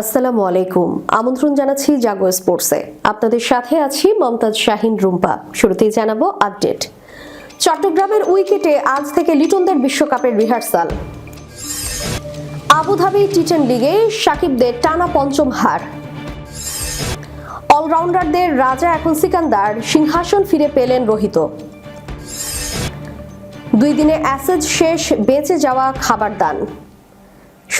আসসালামু আলাইকুম। আমন্ত্রণ জানাচ্ছি জাগো স্পোর্টসে। আপনাদের সাথে আছি মমতাজ শাহিন রুম্পা। শুরুতেই জানাব আপডেট। চট্টগ্রামের উইকেটে আজ থেকে লিটনদের বিশ্বকাপের রিহার্সাল। আবুধাবি টি টেন লিগে সাকিবদের টানা পঞ্চম হার। অলরাউন্ডারদের রাজা এখন সিকান্দার, সিংহাসন ফিরে পেলেন রোহিত। দুই দিনে অ্যাসেজ শেষ, বেঁচে যাওয়া খাবার দান।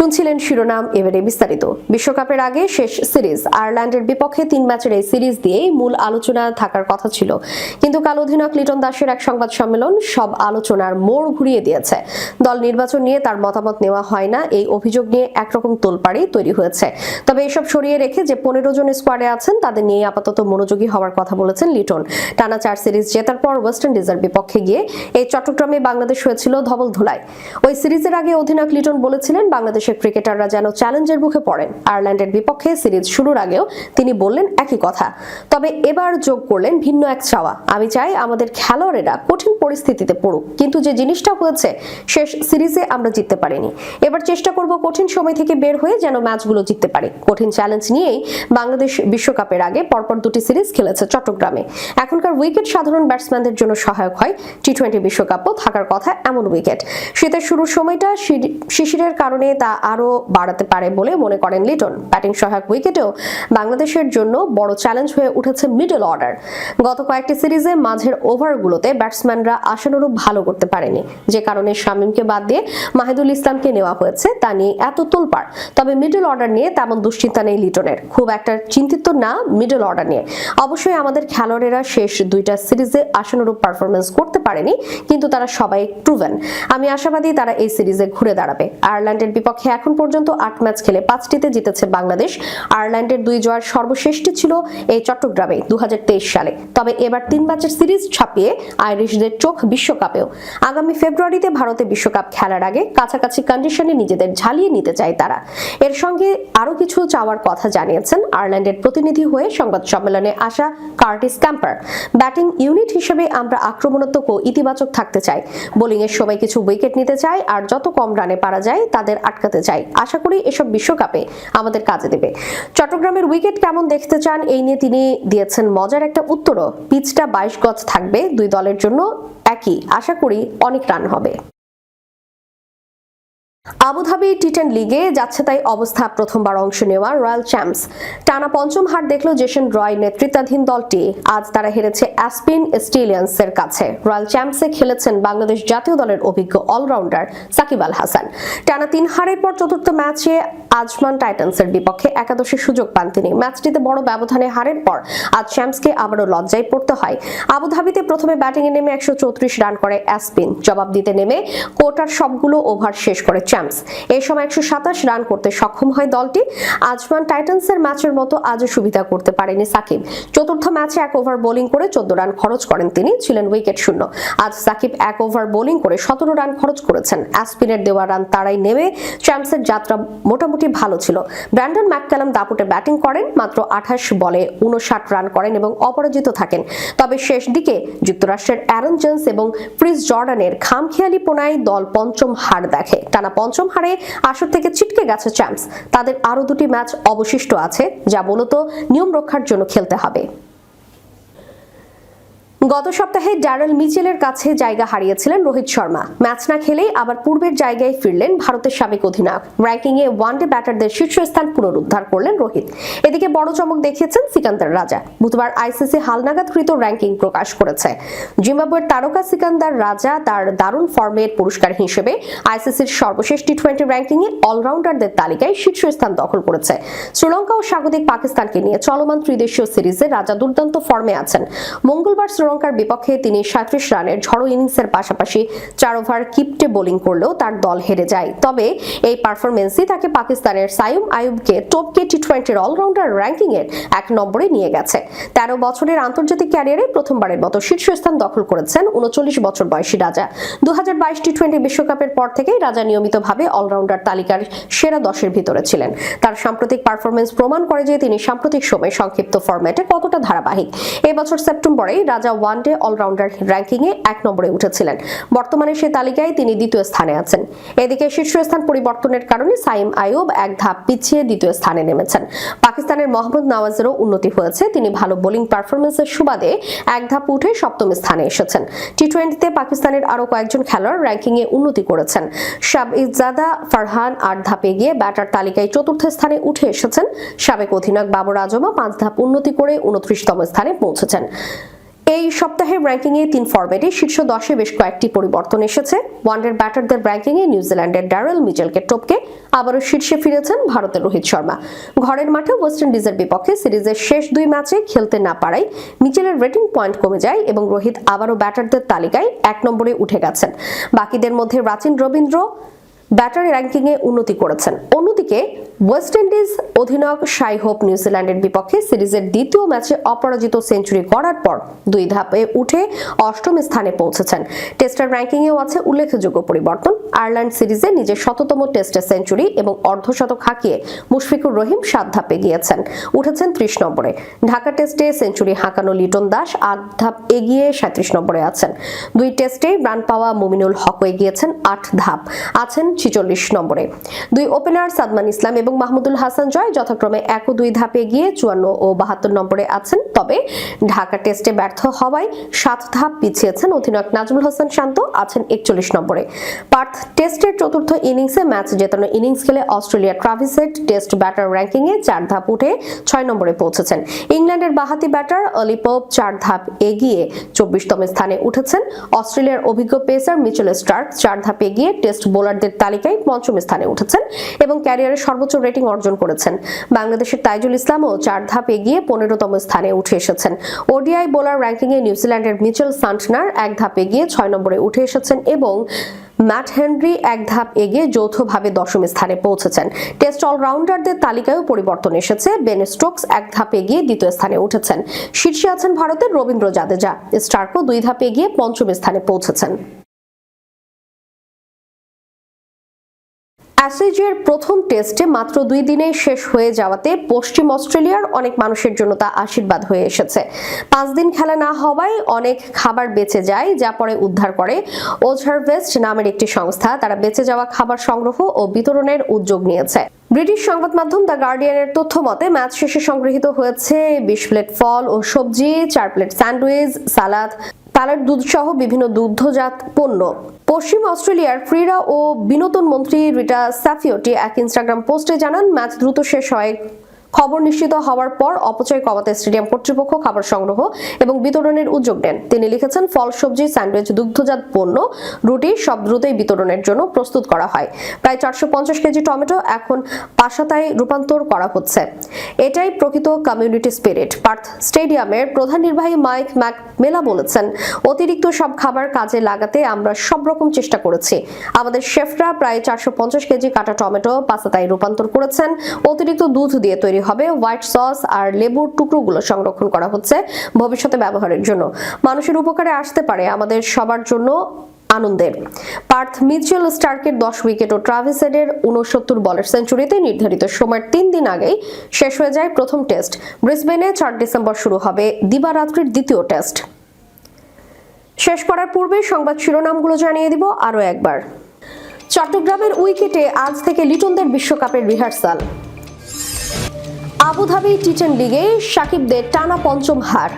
শুনছিলেন শিরোনাম, এবারে বিস্তারিত। বিশ্বকাপের আগে শেষ সিরিজ, আয়ারল্যান্ডের বিপক্ষে তিন ম্যাচের এই সিরিজ দিয়েই মূল আলোচনা থাকার কথা ছিল। কিন্তু কাল অধিনায়ক লিটন দাসের এক সংবাদ সম্মেলন সব আলোচনার মোড় ঘুরিয়ে দিয়েছে। দল নির্বাচন নিয়ে তার মতামত নেওয়া হয় না, এই অভিযোগ নিয়ে একরকম তোলপাড়ি তৈরি হয়েছে। তবে এসব সরিয়ে রেখে যে পনেরো জন স্কোয়াডে আছেন, তাদের নিয়ে আপাতত মনোযোগী হওয়ার কথা বলেছেন লিটন। টানা চার সিরিজ জেতার পর ওয়েস্ট ইন্ডিজের বিপক্ষে গিয়ে এই চট্টগ্রামে বাংলাদেশ হয়েছিল ধবল ধুলায়। ওই সিরিজের আগে অধিনায়ক লিটন বলেছিলেন বাংলাদেশের ক্রিকেটাররা যেন চ্যালেঞ্জের মুখে পড়েন। আয়ারল্যান্ডের বিপক্ষে সিরিজ শুরুর আগেও তিনি বললেন একই কথা। তবে এবার যোগ করলেন ভিন্ন এক চাওয়া। আমি চাই আমাদের খেলোয়াড়েরা কঠিন পরিস্থিতিতে পড়ুক। কিন্তু যে জিনিসটা হয়েছে, শেষ সিরিজে আমরা জিততে পারিনি। এবার চেষ্টা করব কঠিন সময় থেকে বের হয়ে যেন ম্যাচগুলো জিততে পারি। কঠিন চ্যালেঞ্জ নিয়েই বাংলাদেশ বিশ্বকাপের আগে পরপর দুটি সিরিজ খেলেছে চট্টগ্রামে। এখনকার উইকেট সাধারণ ব্যাটসম্যানদের জন্য সহায়ক হয়। টি টোয়েন্টি বিশ্বকাপও থাকার কথা এমন উইকেট। শীতের শুরুর সময়টা শিশিরের কারণে তা আরও বাড়াতে পারে বলে মনে করেন লিটন। ব্যাটিং সহায়ক উইকেটেও বাংলাদেশের জন্য বড় চ্যালেঞ্জ হয়ে উঠেছে মিডল অর্ডার। গত কয়েকটি সিরিজে মাঝের ওভারগুলোতে ব্যাটসম্যানরা আশানুরূপ ভালো করতে পারেনি। যে কারণে শামীমকে বাদ দিয়ে মাহিদুল ইসলামকে নেওয়া হয়েছে, তা নিয়ে এত তোলপাড়। তবে মিডল অর্ডার নিয়ে তেমন দুশ্চিন্তা নেই লিটনের। খুব একটা চিন্তিত না মিডল অর্ডার নিয়ে। অবশ্যই আমাদের খেলোয়াড়েরা শেষ দুইটা সিরিজে আশানুরূপ পারফরমেন্স করতে পারেনি, কিন্তু তারা সবাই প্রুভেন। আমি আশাবাদী তারা এই সিরিজে ঘুরে দাঁড়াবে। আয়ারল্যান্ডের বিপক্ষে এখন পর্যন্ত আট ম্যাচ খেলে পাঁচটিতে জিতেছে বাংলাদেশ। আয়ারল্যান্ডের দুই জয়ের সর্বশেষটি ছিল এই চট্টগ্রামে দু সালে। তবে এবার তিন ম্যাচের সিরিজ ছাপিয়ে আইরিশদের চোখ বিশ্বকাপেও। আগামী ফেব্রুয়ারিতে ভারতে বিশ্বকাপ খেলার আগে কাছাকাছি কন্ডিশনে নিজেদের ঝালিয়ে নিতে চায় তারা। এর সঙ্গে আরও কিছু চাওয়ার কথা জানিয়েছেন আয়ারল্যান্ডের প্রতিনিধি হয়ে সংবাদ সম্মেলনে আসা কার্টিস ক্যাম্পার। ব্যাটিং ইউনিট হিসেবে আমরা আক্রমণাত্মক ও ইতিবাচক থাকতে চাই। বোলিং এর সময় কিছু উইকেট নিতে চাই আর যত কম রানে পারা যায়, তাদের আটকাতে চাই। আশা করি এসব বিশ্বকাপে আমাদের কাজে দেবে। চট্টগ্রামের উইকেট কেমন দেখতে চান এই নিয়ে তিনি দিয়েছেন মজার একটা উত্তরও। পিচটা বাইশ গজ থাকবে, দুই দলের জন্য একই। আশা করি অনেক রান হবে। আবুধাবি টি টেন লিগে যাচ্ছে তাই অবস্থা প্রথমবার অংশ নেওয়া রয়্যাল চ্যাম্পস। টানা পঞ্চম হার দেখল জেসন রয় নেতৃত্বাধীন দলটি। আজ তারা হেরেছে অ্যাসপিন স্টিলিয়ান্স এর কাছে। রয়্যাল চ্যাম্পসে খেলেছেন বাংলাদেশ জাতীয় দলের অভিজ্ঞ অলরাউন্ডার সাকিব আল হাসান। টানা তিন হারের পর চতুর্থ ম্যাচে আজমান টাইটান্সের বিপক্ষে একাদশের সুযোগ পান তিনি। ম্যাচটিতে বড় ব্যবধানে হারের পর আজ চ্যাম্পসকে আবারও লজ্জায় পড়তে হয়। আবুধাবিতে প্রথমে ব্যাটিংয়ে নেমে একশো চৌত্রিশ রান করে অ্যাসপিন। জবাব দিতে নেমে কোটার সবগুলো ওভার শেষ করে চ্যাম্পস এই সময় একশো সাতাশ রান করতে সক্ষম হয় দলটি। আজমান টাইটান্সের ম্যাচের মতো আজও সুবিধা করতে পারেনি সাকিব। চতুর্থ ম্যাচে এক ওভার বোলিং করে চোদ্দ রান খরচ করেন তিনি, ছিলেন উইকেট শূন্য। আজ সাকিব এক ওভার বোলিং করে সতেরো রান খরচ করেছেন। অ্যাসপিনের দেওয়া রান তারাই নেমে চ্যাম্পসের যাত্রা মোটামুটি ভালো ছিল। ব্র্যান্ডন ম্যাকক্যালাম দাপুটে ব্যাটিং করেন, মাত্র আঠাশ বলে উনষাট রান করেন এবং অপরাজিত থাকেন। তবে শেষ দিকে যুক্তরাষ্ট্রের অ্যারন জেন্স এবং ক্রিস জর্ডানের খামখেয়ালি পোনায় দল পঞ্চম হার দেখে। টানা পঞ্চম হারে আসর থেকে ছিটকে গেছে চ্যাম্পস। তাদের আরও দুটি ম্যাচ অবশিষ্ট আছে, যা মূলত নিয়ম রক্ষার জন্য খেলতে হবে। গত সপ্তাহে ড্যারেল মিচেলের কাছে জায়গা হারিয়েছিলেন রোহিত শর্মা। ম্যাচ না খেলেই আবার পূর্বের জায়গায় ফিরলেন ভারতের সাবেক অধিনায়ক। র্যাঙ্কিংয়ে ওয়ানডে ব্যাটারদের শীর্ষস্থান পুনরুদ্ধার করলেন রোহিত। এদিকে বড় চমক দেখিয়েছেন সিকান্দার রাজা। বুধবার আইসিসি হালনাগাদকৃত র্যাঙ্কিং প্রকাশ করেছে। জিম্বাবুয়ের তারকা সিকান্দার রাজা তার দারুণ ফর্মের পুরস্কার হিসেবে আইসিসির সর্বশেষ টি টোয়েন্টি র্যাঙ্কিংয়ে অলরাউন্ডারদের তালিকায় শীর্ষস্থান দখল করেছে। শ্রীলঙ্কা ও স্বাগতিক পাকিস্তানকে নিয়ে চলমান ত্রিদেশীয় সিরিজে রাজা দুর্দান্ত ফর্মে আছেন। মঙ্গলবার শ্রীলঙ্কার বিপক্ষে তিনি সাঁত্রিশ রানের ঝড়ো ইনিংসের পাশাপাশি চার ওভার কিপটে বোলিং করলেও তার দল হেরে যায়। তবে এই পারফরমেন্সই তাকে পাকিস্তানের সাইম আয়ুবকে টপকে টি টোয়েন্টির অলরাউন্ডার র্যাঙ্কিং এর এক নম্বরে নিয়ে গেছে। তেরো বছরের আন্তর্জাতিক ক্যারিয়ারে প্রথমবারের মতো শীর্ষস্থান দখল করেছেন উনচল্লিশ বছর বয়সী রাজা। দু হাজার বাইশ টি টোয়েন্টি বিশ্বকাপের পর থেকেই রাজা নিয়মিতভাবে অলরাউন্ডার তালিকার সেরা দশের ভিতরে ছিলেন। তার সাম্প্রতিক পারফরমেন্স প্রমাণ করে যে তিনি সাম্প্রতিক সময়ে সংক্ষিপ্ত ফরম্যাটে কতটা ধারাবাহিক। এবছর সেপ্টেম্বরেই রাজা ওয়ানডে অলরাউন্ডার র্যাঙ্কিংয়ে এক নম্বরে উঠেছিলেন। বর্তমানে সে তালিকায় তিনি দ্বিতীয় স্থানে আছেন। এদিকে শীর্ষস্থান পরিবর্তনের কারণে সাইম আয়ুব এক ধাপ পিছিয়ে দ্বিতীয় স্থানে নেমেছেন। পাকিস্তানের মোহাম্মদ নওয়াজেরও উন্নতি হয়েছে। তিনি ভালো বোলিং পারফরমেন্সের সুবাদে এক ধাপ উঠে সপ্তম স্থানে এসেছেন। টি টোয়েন্টিতে পাকিস্তানের আরও কয়েকজন খেলোয়াড় র্যাঙ্কিংয়ে উন্নতি করেছেন। শাবিজাদা ফারহান আট ধাপে গিয়ে ব্যাটার তালিকায় চতুর্থ স্থানে উঠে এসেছেন। সাবেক অধিনায়ক বাবর আজমও পাঁচ ধাপ উন্নতি করে উনত্রিশতম স্থানে পৌঁছেছেন। এই সপ্তাহের র্যাঙ্কিংয়ে তিন ফরম্যাটে শীর্ষ দশে বেশ কয়েকটি পরিবর্তন এসেছে। ওয়ানডের ব্যাটারদের র্যাঙ্কিংয়ে নিউজিল্যান্ডের ড্যারেল মিচেলকে টপকে আবারও শীর্ষে ফিরেছেন ভারতের রোহিত শর্মা। ঘরের মাঠে ওয়েস্ট ইন্ডিজের বিপক্ষে সিরিজের শেষ দুই ম্যাচে খেলতে না পারায় মিচেলের রেটিং পয়েন্ট কমে যায় এবং রোহিত আবারও ব্যাটারদের তালিকায় এক নম্বরে উঠে গেছেন। বাকিদের মধ্যে রাচিন রবীন্দ্র ব্যাটার র্যাঙ্কিংয়ে উন্নতি করেছেন। অন্যদিকে ওয়েস্ট ইন্ডিজ অধিনায়ক শাই হোপ নিউজিল্যান্ডের বিপক্ষে সিরিজের দ্বিতীয় ম্যাচে অপরাজিত সেঞ্চুরি করার পর দুই ধাপে উঠে অষ্টম স্থানে পৌঁছেছেন। টেস্টের র্যাঙ্কিংয়েও আছে উল্লেখযোগ্য পরিবর্তন। আয়ারল্যান্ড সিরিজে নিজের শততম টেস্টে সেঞ্চুরি এবং অর্ধশতক হাঁকিয়ে মুশফিকুর রহিম সাত ধাপে গিয়েছেন। উঠেছেন ত্রিশ নম্বরে। ঢাকা টেস্টে সেঞ্চুরি হাঁকানো লিটন দাস আট ধাপ এগিয়ে সাঁত্রিশ নম্বরে আছেন। দুই টেস্টে রান পাওয়া মুমিনুল হক এগিয়েছেন আট ধাপ। আছেন ছিচল্লিশ নম্বরে। দুই ওপেনার সাদমান ইসলাম এবং মাহমুদুল হাসান জয় যথাক্রমে এক ও দুই ধাপে গিয়ে চুয়ান্ন ও বাহাত্তর নম্বরে আছেন। তবে ঢাকা টেস্টে ব্যর্থ হওয়ায় সাত ধাপ পিছিয়েছেন অধিনায়ক নাজমুল হাসান শান্ত, আছেন একচল্লিশ নম্বরে। পার্থ টেস্টের চতুর্থ ইনিংসে ম্যাচ জেতানো ইনিংস খেলে অস্ট্রেলিয়ার ট্রাভিসেট টেস্ট ব্যাটার র্যাঙ্কিংয়ে চার ধাপ উঠে ছয় নম্বরে পৌঁছেছেন। ইংল্যান্ডের বাহাতি ব্যাটার অলিপোপ চার ধাপ এগিয়ে চব্বিশতম স্থানে উঠেছেন। অস্ট্রেলিয়ার অভিজ্ঞ পেসার মিচেল স্টার্ক চার ধাপ এগিয়ে টেস্ট বোলারদের তালিকায় পঞ্চম স্থানে উঠেছেন এবং ক্যারিয়ারের সর্বোচ্চ রেটিং অর্জন করেছেন। বাংলাদেশের তাইজুল ইসলামও চার ধাপ এগিয়ে পনেরোতম স্থানে উঠে এসেছেন। ওডিআই বোলার র্যাঙ্কিংয়ে নিউজিল্যান্ডের মিচেল সান্টনার এক ধাপ এগিয়ে ছয় নম্বরে উঠে এসেছেন এবং ম্যাট হেনরি এক ধাপ এগিয়ে যৌথভাবে দশম স্থানে পৌঁছেছেন। টেস্ট অলরাউন্ডারদের তালিকায়ও পরিবর্তন এসেছে। বেন স্টোকস এক ধাপ এগিয়ে দ্বিতীয় স্থানে উঠেছেন। শীর্ষে আছেন ভারতের রবীন্দ্র জাদেজা। স্টার্কও দুই ধাপ এগিয়ে পঞ্চম স্থানে পৌঁছেছেন। অ্যাসেজের প্রথম টেস্টে মাত্র দুই দিনে শেষ হয়ে যাওয়াতে পশ্চিম অস্ট্রেলিয়ার অনেক মানুষের জন্য তা আশীর্বাদ হয়ে এসেছে। পাঁচ দিন খেলা না হওয়ায় অনেক খাবার বেঁচে যায়, যা পরে উদ্ধার করে। ওঝারভেস্ট নামের একটি সংস্থা তারা বেঁচে যাওয়া খাবার সংগ্রহ ও বিতরণের উদ্যোগ নিয়েছে। ব্রিটিশ সংবাদ মাধ্যম দ্য গার্ডিয়ানের তথ্য মতে, ম্যাচ শেষে সংগৃহীত হয়েছে বিশ প্লেট ফল ও সবজি, চার প্লেট স্যান্ডউইচ, সালাদ পালার দুধ সহ বিভিন্ন দুগ্ধজাত পণ্য। পশ্চিম অস্ট্রেলিয়ার ক্রীড়া ও বিনোদন মন্ত্রী রিটা সাফিওটি এক ইনস্টাগ্রাম পোস্টে জানান, ম্যাচ দ্রুত শেষ হয় খবর নিশ্চিত হওয়ার পর অপচয় কমাতে স্টেডিয়াম কর্তৃপক্ষ খাবার সংগ্রহ এবং বিতরণের উদ্যোগ নেন। তিনি লিখেছেন, ফল, সবজি, স্যান্ডউইচ, দুগ্ধজাত পণ্য, রুটি সব দ্রুতই বিতরণের জন্য প্রস্তুত করা হয়। প্রায় চারশো পঞ্চাশ কেজি টমেটো এখন পাশাতায় রূপান্তর করা হচ্ছে। এটাই প্রকৃত কমিউনিটি স্পিরিট পার্থ স্টেডিয়ামের প্রধান নির্বাহী মাইক ম্যাক মেলা বলেছেন, অতিরিক্ত সব খাবার কাজে লাগাতে আমরা সব রকম চেষ্টা করেছি। আমাদের শেফরা প্রায় চারশো পঞ্চাশ কেজি কাটা টমেটো পাশাতায় রূপান্তর করেছেন। অতিরিক্ত দুধ দিয়ে তৈরি হবে। হোয়াইট সস আর লেবুর টুকরোগুলো সংরক্ষণ করা হচ্ছে ভবিষ্যতে ব্যবহারের জন্য। মানুষের উপকারে আসতে পারে আমাদের সবার জন্য আনন্দের পার্থ মিচেল স্টার্কের দশ উইকেট ও ট্রাভিসেডের উনসত্তর বলের সেঞ্চুরিতে নির্ধারিত সময়ের তিন দিন আগেই শেষ হয়ে যায় প্রথম টেস্ট। ব্রিসবেনে চার ডিসেম্বর শুরু হবে দিবারাত্রির দ্বিতীয় টেস্ট। শেষ করার পূর্বে সংবাদ শিরোনামগুলো জানিয়ে দিব আরও একবার। চট্টগ্রামের উইকেটে আজ থেকে লিটনদের বিশ্বকাপের রিহার্সাল। আবুধাবি টি টেন লিগে সাকিবদের টানা পঞ্চম হার।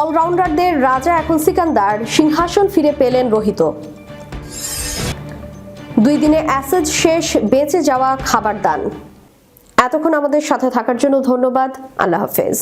অলরাউন্ডারদের রাজা এখন সিকান্দার, সিংহাসন ফিরে পেলেন রোহিত। দুই দিনে অ্যাসেজ শেষ, বেঁচে যাওয়া খাবার দান। এতক্ষণ আমাদের সাথে থাকার জন্য ধন্যবাদ। আল্লাহ হাফেজ।